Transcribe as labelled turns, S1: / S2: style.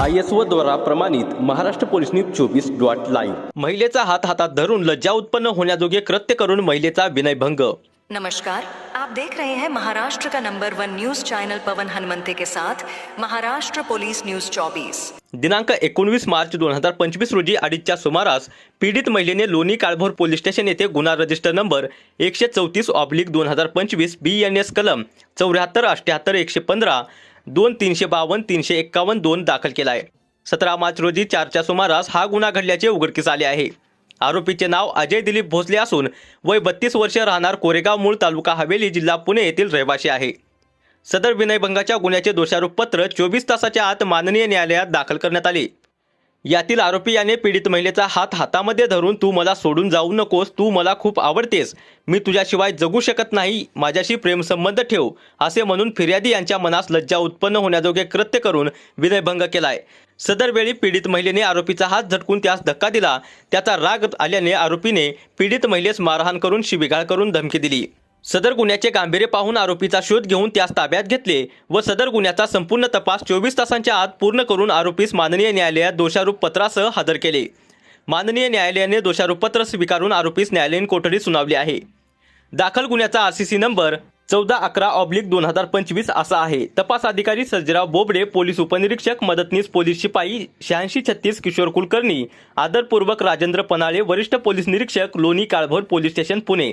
S1: I S O द्वारा प्रमाणित Maharashtra police news चोवीस डॉट लाईव्ह. महिलेचा हात हातात धरून लज्जा उत्पन्न होण्याजोगे कृत्य करून महिलेचा विनयभंग.
S2: नमस्कार. आप देख रहे हैं महाराष्ट्र का number one news channel Pawan Hanumante के साथ महाराष्ट्र पुलिस न्यूज 24
S1: दिनांक एकोणवीस मार्च दोन हजार पंचवीस रोजी अडीचच्या सुमारास पीडित महिलेने लोणी काळभोर पोलीस स्टेशन येथे गुन्हा रजिस्टर नंबर एकशे चौतीस ऑब्लिक दोन हजार पंचवीस बी एन एस कलम चौऱ्याहत्तर अठ्ठ्याहत्तर एकशे पंधरा दोन तीनशे बावन्न तीनशे एक्कावन्न दोन दाखल केला आहे सतरा मार्च रोजी चारच्या सुमारास हा गुन्हा घडल्याचे उघडकीस आले आहे. आरोपीचे नाव अजय दिलीप भोसले असून वय बत्तीस वर्ष राहणार कोरेगाव मूळ तालुका हवेली जिल्हा पुणे येथील रहिवासी आहे. सदर विनयभंगाच्या गुन्ह्याचे दोषारोपपत्र चोवीस तासाच्या आत माननीय न्यायालयात दाखल करण्यात आले. यातील आरोपी याने पीडित महिलेचा हात हातामध्ये धरून तू मला सोडून जाऊ नकोस तू मला खूप आवडतेस. मी तुझ्याशिवाय जगू शकत नाही माझ्याशी प्रेमसंबंध ठेव असे म्हणून फिर्यादी यांच्या मनास लज्जा उत्पन्न होण्याजोगे कृत्य करून विनयभंग केलाय. सदर वेळी पीडित महिलेने आरोपीचा हात झटकून त्यास धक्का दिला. त्याचा राग आल्याने आरोपीने पीडित महिलेस मारहाण करून शिबिगाळ करून धमकी दिली. सदर गुन्ह्याचे गांभीर्य पाहून आरोपीचा शोध घेऊन त्यास ताब्यात घेतले व सदर गुन्ह्याचा संपूर्ण तपास चोवीस तासांच्या आत पूर्ण करून आरोपीस माननीय न्यायालयात दोषारोप पत्रासह हजर केले. माननीय न्यायालयाने दोषारोप पत्र स्वीकारून आरोपीस न्यायालयीन कोठडी सुनावली आहे. दाखल गुन्ह्याचा आर सी सी नंबर चौदा अकरा ऑब्लिक दोन हजार पंचवीस असा आहे. तपास अधिकारी सज्जराव बोबडे पोलीस उपनिरीक्षक मदतनीस पोलीस शिपाई शहाऐंशी छत्तीस किशोर कुलकर्णी आदरपूर्वक राजेंद्र पनाळे वरिष्ठ पोलीस निरीक्षक Loni Kalbhor police station Pune.